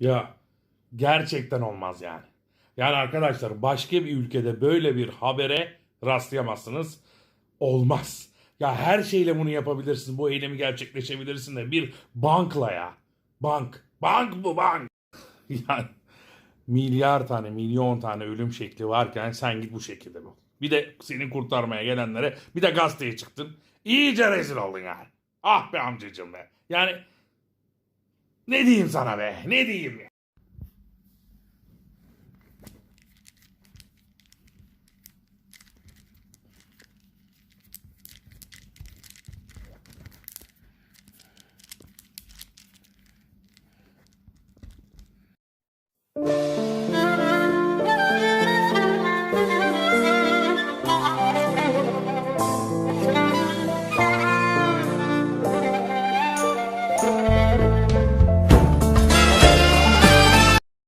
Ya gerçekten olmaz yani. Yani arkadaşlar başka bir ülkede böyle bir habere rastlayamazsınız. Olmaz. Ya her şeyle bunu yapabilirsin. Bu eylemi gerçekleşebilirsin de bir bankla ya. Bank. Bank bu bank. yani milyar tane, milyon tane ölüm şekli varken sen git bu şekilde bu. Bir de seni kurtarmaya gelenlere bir de gazeteye çıktın. İyice rezil oldun yani. Ah be amcacığım be. Yani ne diyeyim sana be? Ne diyeyim ya?